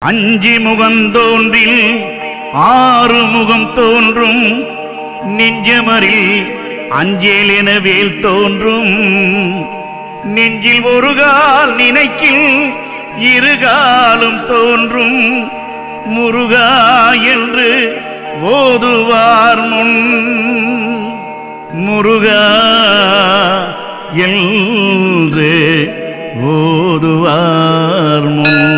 அஞ்சு முகம் தோன்றில் ஆறு முகம் தோன்றும். நெஞ்சமரில் அஞ்சேல் என வேல் தோன்றும். நெஞ்சில் ஒரு கால் நினைக்கில் இருகாலும் தோன்றும். முருகா என்று ஓதுவார் முன். முருகா என்று ஓதுவார் முன்.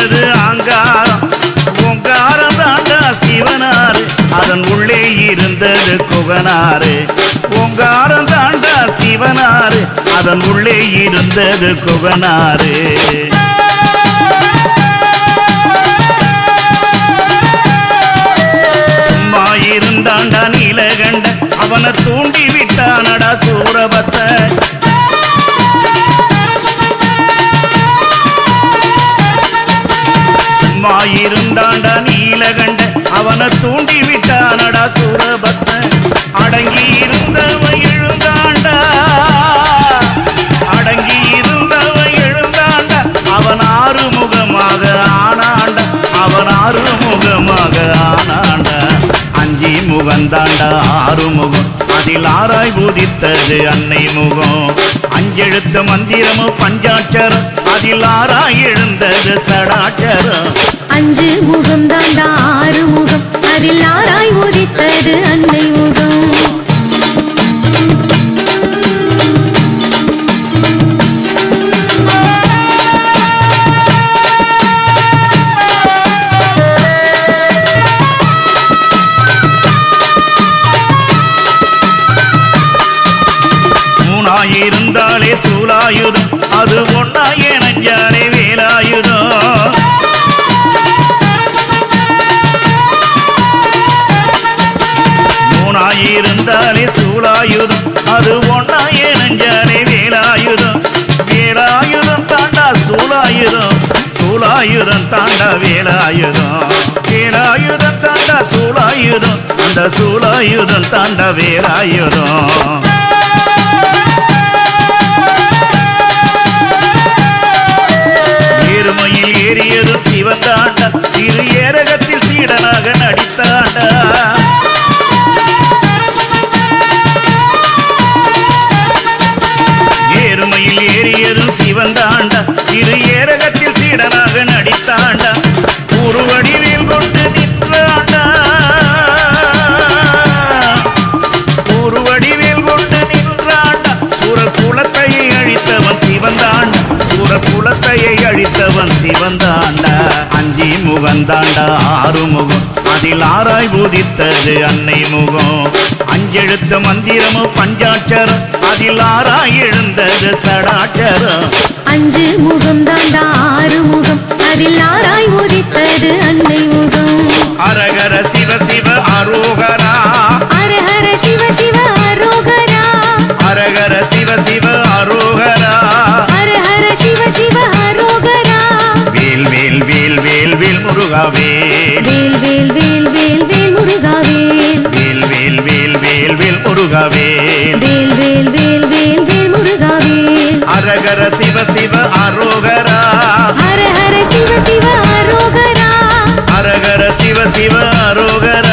இருந்தது ஆங்காரம். ஓங்காரம் தாண்டா சிவனாறு. அதன் உள்ளே இருந்தது குகனாறு. ஓங்காரம் தாண்டா சிவனாறு. அதன் உள்ளே இருந்தது குகனாறு. சும்மா இருந்தாண்டா நீலகண்ட. அவனை தூண்டி விட்டானடா சூரபத்தை. தூண்டிவிட்டானடா தூண்டி அடங்கி இருந்தவன் எழுந்தாண்டா. அடங்கி இருந்தவன் எழுந்தாண்டா. அவன் ஆறுமுகமாக ஆனாண்டா. அவன் ஆறுமுகமாக ஆனாண்டா. அஞ்சி முகந்தாண்டா ஆறுமுகம். அதில் ஆராய் பூதித்தது அன்னை முகம். அஞ்செழுத்த மந்திரமும் பஞ்சாட்சரம். அதில் ஆராய் எழுந்தது சடாட்சரம். அஞ்சு முகம் தாண்டா ஆறு முகம் அதில் ஆராய் உதித்தது அன்னை முகம். இருந்தாலே சூழாயுதம் அது ஒன்னா நஞ்சாலே வேலாயுதம். வேலாயுதம் தாண்டா சூழாயுதம் சூழாயுதம் தாண்டா வேலாயுதம். வேலாயுதம் தாண்டா சூழாயுதம் அந்த சூழாயுதம் தாண்டா வேலாயுதம். ஏறுமையில் ஏறியது சிவந்தாண்டா திரு ஏரகத்தில் சீடனாக நடித்தான். வந்தாண்டா. இரு ஏரகத்தில் சீடனாக நடித்தாண்டா. ஒரு வடிவில் கொண்டு நின்றாண்டா ஒரு வடிவில் கொண்டு நின்றாண்டா. சூர குலத்தையை அழித்தவன் சிவந்தாண்டா. சூர குலத்தையை அழித்தவன் சிவந்தாண்டா. அஞ்சி முகந்தாண்டா ஆறு முகம் அதில் ஆராய் பூதித்தது அன்னை முகம். அஞ்செழுத்த மந்திரமு பஞ்சாட்சரம். அதில் ஆராய் எழுந்தது சடாட்சரம். அஞ்சு முகம் தாண்டா ஆறு முகம். அதில் ஆராய் உதித்தது அன்னை முகம். அரகர சிவ சிவ அரோகரா. ஹர ஹர சிவ சிவ அரோகரா. அரகர சிவ சிவ அரோகரா. ஹர ஹர சிவ சிவ அரோகரா. வேல் வேல் வேல் வேல் வேல் முருகாவே வேல் வேல் வேல் வேல் வேல் வேல் வேல் வேல் வேல் வேல் முருகா முருகவேல். வேல் வேல் வேல் வேல் வேல் முருகாவேல். அரகர சிவ சிவ அரோகரா. ஹர ஹர சிவ சிவ அரோகரா. அரகர சிவ சிவ அரோகரா.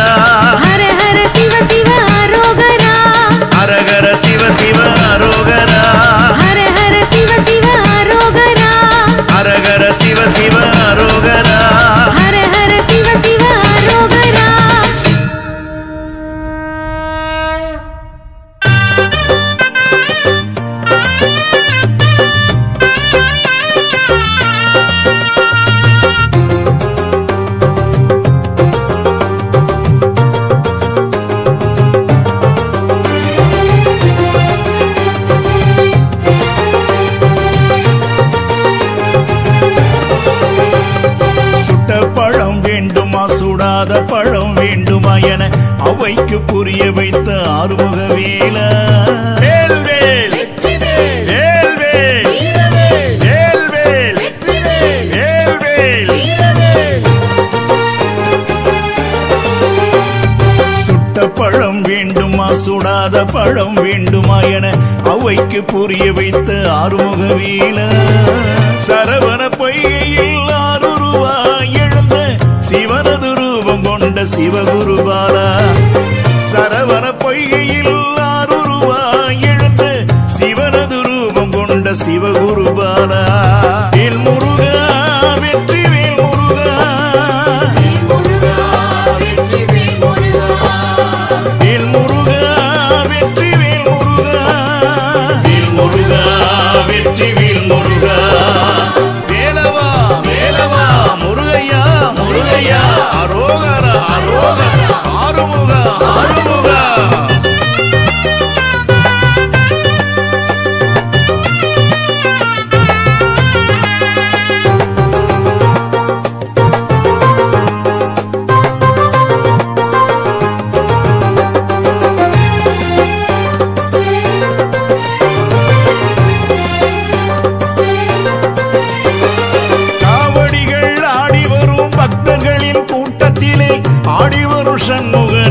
சுடாத பழம் வேண்டுமா என அவைக்கு புரிய வைத்த ஆறுமுக வேல பழம் வேண்டுமா சுடாத பழம் வேண்டுமா என அவைக்கு புரிய வைத்த ஆறுமுக வீல சரவண பொய்கையில் ஆறுருவாய் எழுந்த சிவனது கொண்ட சிவகுருபாலா சரவண பொய்கையில் ஆறுருவாய் எழுந்த சிவனது ரூபம் கொண்ட சிவகுருபாலா வேல் முருகா வெற்றி வேல் முருகா. வேல் முருகா வெற்றி வேல் முருகா. வேல் முருகா வெற்றி வேல் முருகா.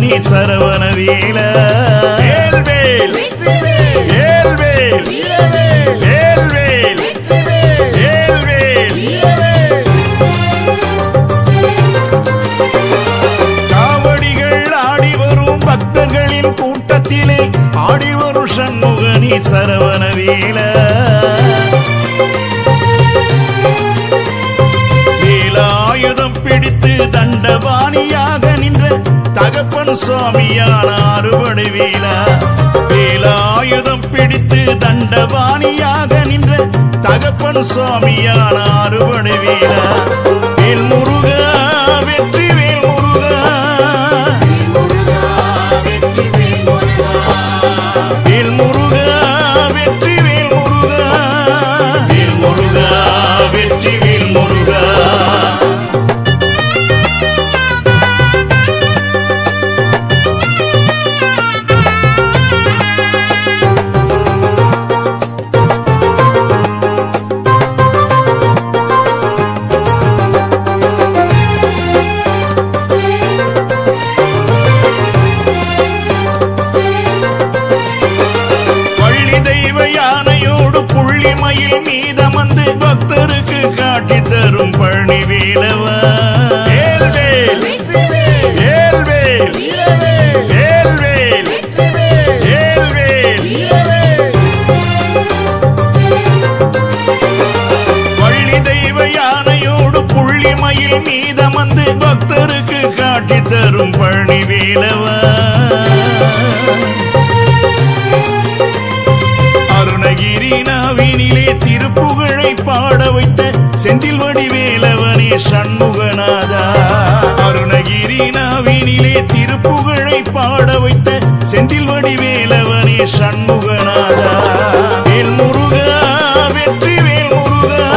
நீ சரவண வீல. வேல்வேல் வேல்வேல் வேல்வேல் வேல்வேல் காவடிகள் ஆடி வரும் பக்தர்களின் கூட்டத்திலே ஆடி வரும் சண்முகனி சரவண வேலாயுதம் பிடித்து தண்டபாணியாக நின்ற தகப்பன் சுவாமியான அறுபடை வீலா வேலாயுதம் பிடித்து தண்டபாணியாக நின்ற தகப்பன் சுவாமியான அறுபடை வீலா வேல் முருகா வெற்றி வேல் முருகா வேல் முருகா வெற்றி வேல் முருகா வேல் முருகா வெற்றி வேல் முருகா மயில் மீதமந்து பக்தருக்கு காட்சி தரும் பழனி வேலவா வேல்வேல் வேல்வேல் வேல்வேல் வேல்வேல் பள்ளி தெய்வ யானையோடு புள்ளி மயில் மீதமந்து பக்தருக்கு காட்சி தரும் பழனி வேலவா நாவினிலே திருப்புகழை பாட வைத்த செந்தில் வடிவேலவனே சண்முகநாதா. அருணகிரி நாவினிலே திருப்புகழை பாட வைத்த செந்தில் வடிவேலவனே சண்முகநாதா. வேல் முருகா வெற்றி வேல் முருகா